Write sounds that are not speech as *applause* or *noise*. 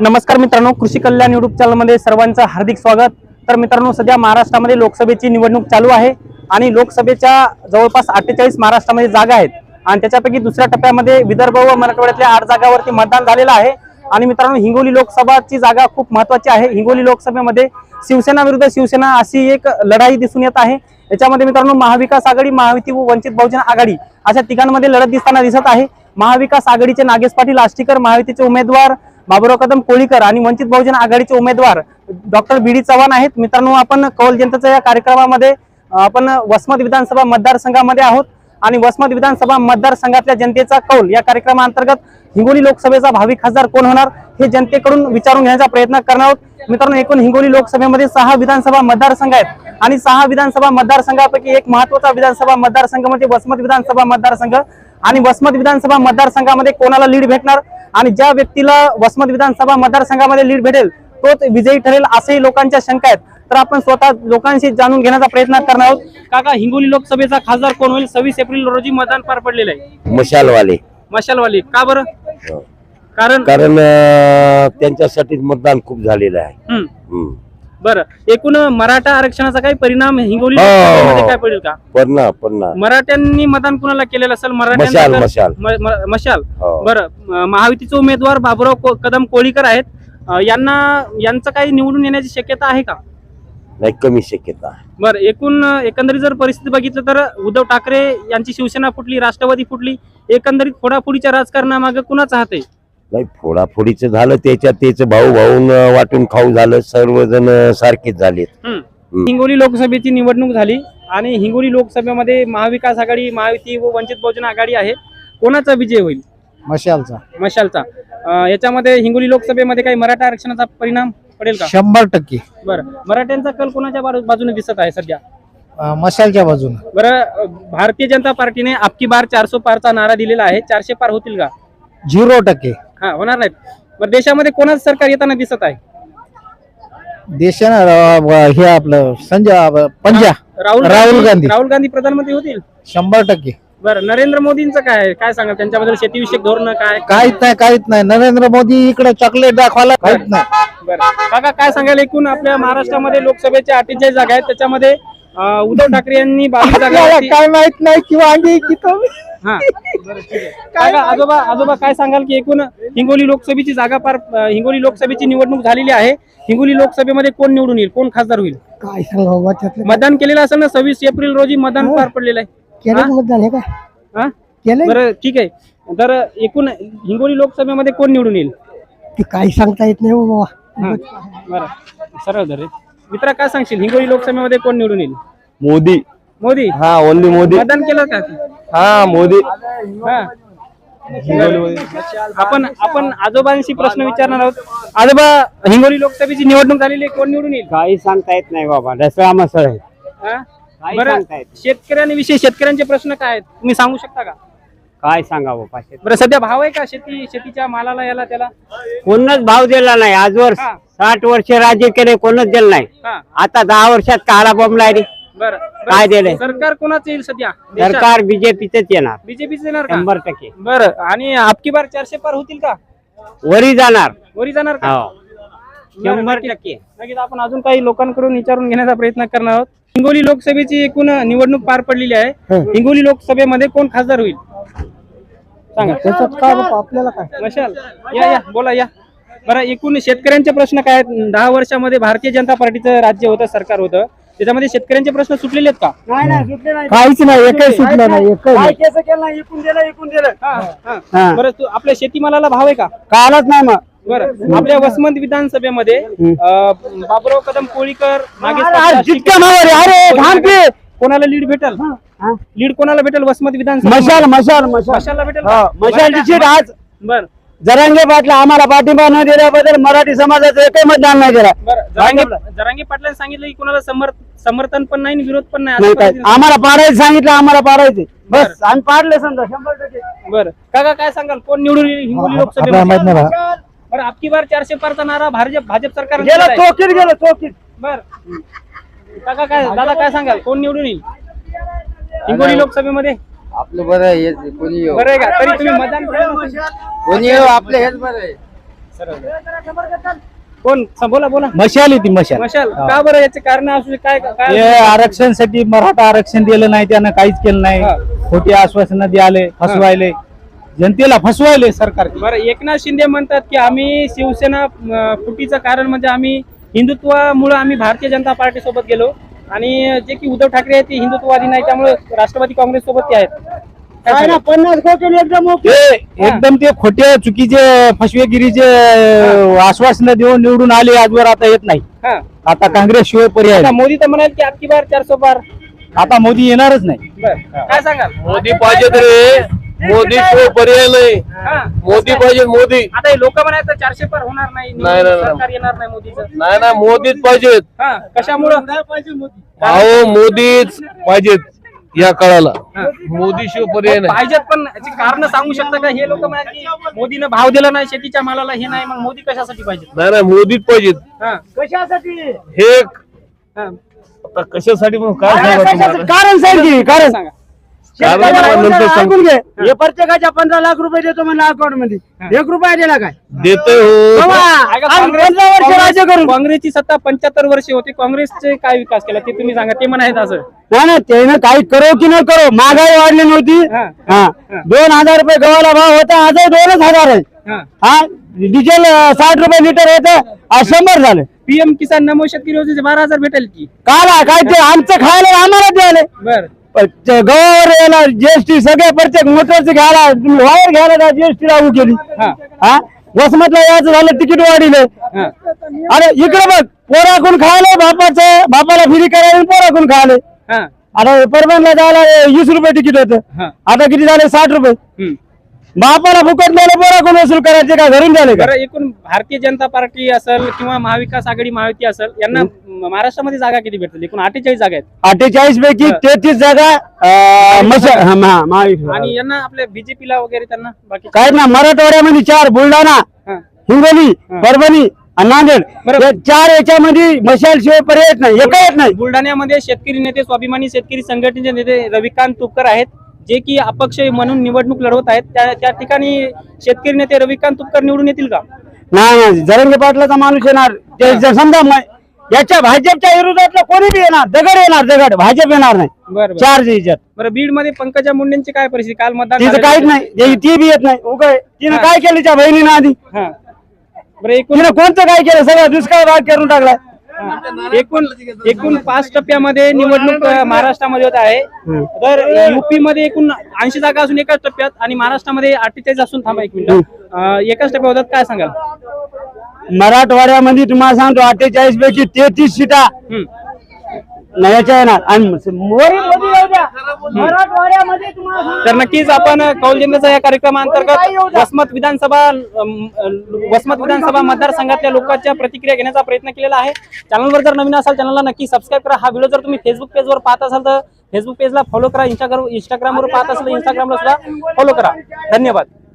नमस्कार मित्रांनो कृषी कल्याण युट्यूब चॅनलमध्ये सर्वांचं हार्दिक स्वागत. तर मित्रांनो सध्या महाराष्ट्रामध्ये लोकसभेची निवडणूक चालू आहे आणि लोकसभेच्या जवळपास अठ्ठेचाळीस महाराष्ट्रामध्ये जागा आहेत. आणि त्याच्यापैकी दुसऱ्या टप्प्यामध्ये विदर्भ व मराठवाड्यातल्या आठ जागावरती मतदान झालेलं आहे. आणि मित्रांनो हिंगोली लोकसभाची जागा खूप महत्वाची आहे. हिंगोली लोकसभेमध्ये शिवसेना विरुद्ध शिवसेना अशी एक लढाई दिसून येत आहे. याच्यामध्ये मित्रांनो महाविकास आघाडी महायुती व वंचित बहुजन आघाडी अशा तिघांमध्ये लढत दिसताना दिसत आहे. महाविकास आघाडीचे नागेश पाटील आष्टीकर महायुतीचे उमेदवार बाबुराव कदम कोळीकर आणि वंचित बहुजन आघाडीचे उमेदवार डॉक्टर बी डी चव्हाण आहेत. मित्रांनो आपण कौल जनतेच्या या कार्यक्रमामध्ये आपण वसमत विधानसभा मतदारसंघामध्ये आहोत. आणि वसमत विधानसभा मतदारसंघातल्या जनतेचा कौल. या कार्यक्रमाअंतर्गत हिंगोली लोकसभेचा भावी खासदार कोण होणार हे जनतेकडून विचारून घेण्याचा प्रयत्न करणार आहोत. मित्रांनो एकूण हिंगोली लोकसभेमध्ये सहा विधानसभा मतदारसंघ आहेत आणि सहा विधानसभा मतदारसंघापैकी एक महत्त्वाचा विधानसभा मतदारसंघ म्हणजे वसमत विधानसभा मतदारसंघ. आणि वसमत विधानसभा मतदारसंघामध्ये कोणाला लीड भेटणार? आणि ज्या व्यक्तीला वसमत विधानसभा मतदारसंघामध्ये लीड भेटेल तोच विजयी ठरेल असेही लोकांच्या शंका आहेत. तर आपण स्वतः लोकांशी जाणून घेण्याचा प्रयत्न करणार आहोत. काका हिंगोली लोकसभेचा खासदार कोण होईल? सव्वीस एप्रिल रोजी मतदान पार पडलेलं आहे. मशालवाले. मशालवाली. का बरं? कारण? कारण अं, त्यांच्यासाठी मतदान खूप झालेलं आहे. बरं. एकूण मराठा आरक्षणाचा काही परिणाम हिंगोली हो. लोकसभेमध्ये काय पडेल का? पडणार पडणार मराठ्यांनी मतदान कुणाला केलेलं असेल? मशाल, मशाल. मशाल. हो. बरं. महायुतीचे उमेदवार बाबुराव कदम कोळीकर आहेत. यांना यांचं काही निवडून येण्याची शक्यता आहे का? नाही कमी शक्यता. बरं एकूण एकंदरीत जर परिस्थिती बघितलं तर उद्धव ठाकरे यांची शिवसेना फुटली राष्ट्रवादी फुटली एकंदरीत फोडाफोडीच्या राजकारणामागे कुणाचा हात आहे? नाही फोडाफोडीचं झालं त्याच्यात त्याच भाऊ भाऊन वाटून खाऊ झालं सर्वजण सारखेच झालेत. हम्म. हिंगोली लोकसभेची निवडणूक झाली आणि हिंगोली लोकसभेमध्ये महाविकास आघाडी महायुती व वंचित बहुजन आघाडी आहे. कोणाचा विजय होईल? मशालचा. मशालचा. याच्यामध्ये हिंगोली लोकसभेमध्ये काही मराठा आरक्षणाचा परिणाम पडेल का? शंभर टक्के. बरं. मराठ्यांचा कल कोणाच्या बाजू- बाजूने दिसत आहे सध्या? अं, मशालच्या बाजूने. बरं अं, भारतीय जनता पार्टीने आपकी बार चारशे पारचा नारा दिलेला आहे. चारशे पार होतील का? झिरो टक्के. हा होणार नाहीत. बरं देशामध्ये कोणाचं सरकार येताना दिसत आहे? देशानं अं, हे आपलं संजय अं, पंजा. राहुल राहुल गांधी. राहुल गांधी प्रधानमंत्री होतील? शंभर टक्के. बरं नरेंद्र मोदींचं काय आहे? काय सांगाल? त्यांच्याबद्दल शेतीविषयक धोरण काय? काहीच नाही काहीच नाही. नरेंद्र मोदी इकडे चॉकलेट दाखवायला काहीच नाही. बरं. काका काय सांगाल एकूण आपल्या महाराष्ट्रामध्ये लोकसभेच्या अठ्ठेचाळीस जागा आहेत त्याच्यामध्ये अं, उद्धव ठाकरे यांनी बावीस जागा आपल्याला काय माहीत नाही किंवा आम्ही किती हा बरं, ठीक आहे. *laughs* काका आजोबा आजोबा काय सांगाल की एकूण हिंगोली लोकसभेची जागा पार अं, हिंगोली लोकसभेची निवडणूक झालेली आहे. हिंगोली लोकसभेमध्ये कोण निवडून येईल? कोण खासदार होईल? काय सांगा त्यातलं मतदान केलेलं असेल ना सव्वीस एप्रिल रोजी मतदान पार पडलेलं आहे. हा? मतदान हे काय? हा? केलं बरं ठीक आहे. तर एकूण हिंगोली लोकसभेमध्ये कोण निवडून येईल? ते काही सांगता येत नाही हो बाबा. हा, बरं. सरळ धर रे. मित्रा काय सांगशील? हिंगोली लोकसभेमध्ये कोण निवडून येईल? मोदी. मोदी? हा ओनली मोदी. मतदान केलं का हा मोदी. हा. आपण आपण आजोबांशी प्रश्न विचारणार आहोत. आजोबा हिंगोली लोकसभेची निवडणूक झालेली आहे. कोण निवडून येईल? काही सांगता येत नाही बाबा. ढसळा मसळ आहे. हा? काही बरं. सांगता येत शेतकऱ्यांविषयी शेतकऱ्यांचे प्रश्न काय आहेत? तुम्ही सांगू शकता का? काय सांगा बाबा शेत- बरं सध्या भाव आहे का शेती शेतीच्या मालाला याला त्याला? कोणच भाव दिला नाही. आजवर हा. साठ वर्ष राज्य केले कोणच दिलं नाही. हा. आता दहा वर्षात काळा बॉम्बला रे बरं काय दिलंय? सरकार कोणाचं येईल सध्या? सरकार बीजेपीच येणार. बीजेपीच येणार का? शंभर टक्के. बरं आणि आपकी बार चारशे पार होतील का? वरी जाणार. वरी जाणार का? हो. बरं, शंभर नक्की. टक्के. नक्कीच आपण अजून काही लोकांकडून विचारून घेण्याचा प्रयत्न करणार आहोत. हिंगोली लोकसभेची एकूण निवडणूक पार पडलेली आहे. हिंगोली लोकसभेमध्ये कोण खासदार होईल? सांगा. त्याच्यात काय बाबा आपल्याला काय? मशाल या या बोला या. बरं एकूण शेतकऱ्यांचे प्रश्न काय आहेत? दहा वर्षामध्ये भारतीय जनता पार्टीचं राज्य होतं सरकार होतं. त्याच्यामध्ये शेतकऱ्यांचे प्रश्न सुटलेले आहेत का? काहीच नाही एकही सुटलं नाही. एकही नाही. हा, हा. बरं तू आपल्या शेतीमालाला भाव आहे का? कालच नाही मग. बरं आपल्या वसमंत विधानसभेमध्ये अं, बाबुराव कदम कोळीकर नागेश पाटील, जितक्या नावावर आहे. अरे थांब की. कोणाला लीड भेटल? लीड कोणाला भेटेल वसमत विधानसभा? मशाल मशाल मशाल. भेटेल हो, मशालची सीट आज बर. जरांगे पाटला आम्हाला पाठिंबा न दिल्याबद्दल मराठी समाजाचं एकही मतदान नाही दिला बर जरांगे जरांगे पाटलांनी सांगितलं की कोणाला समर समर्थन पण नाही आणि विरोध पण नाही. काय? आम्हाला पाडायचं सांगितलं आम्हाला पाडायचे. बस आम्ही पाडले समजा शंभर टक्के. बरं. काका काय सांगाल? कोण निवडून येईल? हिंगोली आपल्याला माहीत नाही लोकसभेमध्ये बा. बरं आपकी बार चारशे पारचा नारा भाजप भाजप सरकार गेलं चौकीत गेलं? चौकीत बर. काका काय दादा काय सांगाल? कोण निवडून येईल? हिंगोली लोकसभेमध्ये? आपलं बरं आहे हेच कोणी येऊ? बरं आहे का? तरी तुम्ही मतदान केलं नसेल. कोणी येऊ? आपलं हेच बरं आहे. कोण? स- बोला बोला. मशाल आहे ती मशाल. मशाल. का बरं? याचे कारण असू काय काय हे आरक्षणसाठी मराठा आरक्षण दिलं नाही त्यानं काहीच केलं नाही. हा. खोटी आश्वासनं द्याले फसवायले. जनतेला फसवायले सरकार बरं एकनाथ शिंदे म्हणतात की आम्ही शिवसेना अं, फुटीचं कारण म्हणजे आम्ही हिंदुत्वामुळे आम्ही भारतीय जनता पार्टी सोबत गेलो. आणि जे की उद्धव ठाकरे आहेत ते हिंदुत्ववादी नाही त्यामुळे राष्ट्रवादी काँग्रेस सोबत ते आहेत. काय काय ना सांगाल? पन्नास कोटी एकदम ते एकदम ते खोटे चुकीचे फसवेगिरीचे आश्वासनं देऊन निवडून आले आजवर आता येत नाही. हा. आता काँग्रेस शिवाय पर्याय आता नाही. मोदी तर म्हणाल की आपकी बार चारशे बार. आता मोदी येणारच नाही. बरं. काय सांगाल? मोदी पाहिजे रे मोदी शिवाय पर्याय नाही. हा. मोदी पाहिजे मोदी. आता हे लोक म्हणायचं चारशे पार होणार नाही नाही, नाही. सरकार येणार नाही मोदीचं. नाही ना मोदीच पाहिजेत. हा कशामुळं? अहो मोदीच पाहिजेत या काळाला. मोदी शिवाय पर्याय नाही. पाहिजेत पण याची कारण सांगू शकता का? हे लोक की मोदीनं भाव दिला नाही शेतीच्या मालाला हे नाही मग मोदी कशासाठी पाहिजेत? नाही नाही मोदीच पाहिजेत. हा. कशासाठी? हे हा. आता कशासाठी म्हणून काय सांगा तुम्हाला? कारण सांग की कारण सांगा. ऐकून घे. हे प्रत्येकाच्या पंधरा लाख रुपये देतो म्हणलं अकाउंटमध्ये. एक रुपया दिला काय? देतोय हो. पंधरा वर्ष राज्य काँग्रेस- करून. काँग्रेसची सत्ता पंच्याहत्तर वर्षे होती. काँग्रेसचे काय विकास केला? ते तुम्ही सांगा. ते म्हणायचं असं. नाही ना त्यानं काही करो की न करो. महागाई वाढली नव्हती. हा. दोन हजार रुपये गव्हाला भाव होता. आज दोनच हजार आहे. हा. हा. डिझेल साठ रुपये लिटर होतं. आज शंभर झालं. पीएम किसान नमो शेतकरी योजनेचे बारा हजार भेटेल की? काला काय ते आमचं खायला आम्हाला द्यायला बर. गव्हावर जीएसटी सगळ्या प्रत्येक मोटरचं घ्यायला वायर घ्यायला जीएसटी लागू केली. हा. वसमतला यायचं झालं तिकीट वाढीलं. अरे इकडे बघ पोराकून खायला बापाचं बापाला फिरी करायला पोराकून खायला. हा. आता परभणला जायला वीस रुपये तिकीट होतं. आता किती झाले? साठ रुपये. बापाला फुकट द्यायला पोराकून वसूल करायचे का? घरून झाले का? बरं एकूण भारतीय जनता पार्टी असेल किंवा महाविकास आघाडी महायुती असेल यांना महाराष्ट्रामध्ये जागा किती भेटतील? एकूण अठ्ठेचाळीस जागा आहेत. अठ्ठेचाळीस पैकी तेहतीस जागा अं, हा, महाविकास. आणि यांना आपल्या बीजेपीला वगैरे त्यांना बाकी काय ना मराठवाड्यामध्ये चार बुलढाणा हा. हिंगोली परभणी आणि नांदेड. बरं. या चार याच्यामध्ये मशाल शिवाय पर्याय येत नाही एका येत नाही. बुलढाण्यामध्ये शेतकरी नेते स्वाभिमानी शेतकरी संघटनेचे नेते रविकांत तुपकर आहेत. जे की अपक्ष म्हणून निवडणूक लढवत आहेत त्या त्या ठिकाणी शेतकरी नेते रविकांत तुपकर निवडून येतील का? नाही जरंगे पाटलाचा माणूस येणार. ते जर समजा म- याच्या भाजपच्या विरोधातलं कोणी बी येणार दगड येणार दगड. भाजप येणार नाही. बरं बरं. चार याच्यात. बरं बीडमध्ये पंकजा मुंडेंची काय परिस्थिती? काल मतदान तिचं झालेलं काहीच. नाही. ते- ती बी येत नाही. उगाच तिनं. काय केलं त्या बहिणीनं आधी? हा. बरं एकूण तिनं कोणतं काय केलं? सगळं दुष्काळ भाग करून टाकलाय. एकूण एकूण पाच टप्प्यामध्ये निवडणूक महाराष्ट्रामध्ये होत आहे. तर युपी मध्ये एकूण ऐंशी जागा असून एकाच टप्प्यात आणि महाराष्ट्रामध्ये अठ्ठेचाळीस असून थांबा एक मिनिट. एकाच टप्प्यात होतात काय सांगाल? मराठवाड्यामध्ये तुम्हाला सांगतो अठ्ठेचाळीस पैकी तेहतीस सीटा हम्म. याच्या येणार तर नक्कीच आपण कौलजेंद्रचा या कार्यक्रमाअंतर्गत वसमत विधानसभा वसमत विधानसभा मतदारसंघातल्या लोकांच्या प्रतिक्रिया घेण्याचा प्रयत्न केलेला आहे. चॅनलवर जर नवीन असाल चॅनलला नक्की सबस्क्राईब करा. हा व्हिडिओ जर तुम्ही फेसबुक पेजवर पाहत असाल तर फेसबुक पेजला फॉलो करा. इंस्टाग्राम इंस्टाग्रामवर पाहत असाल तर इंस्टाग्रामला सुद्धा फॉलो करा. धन्यवाद.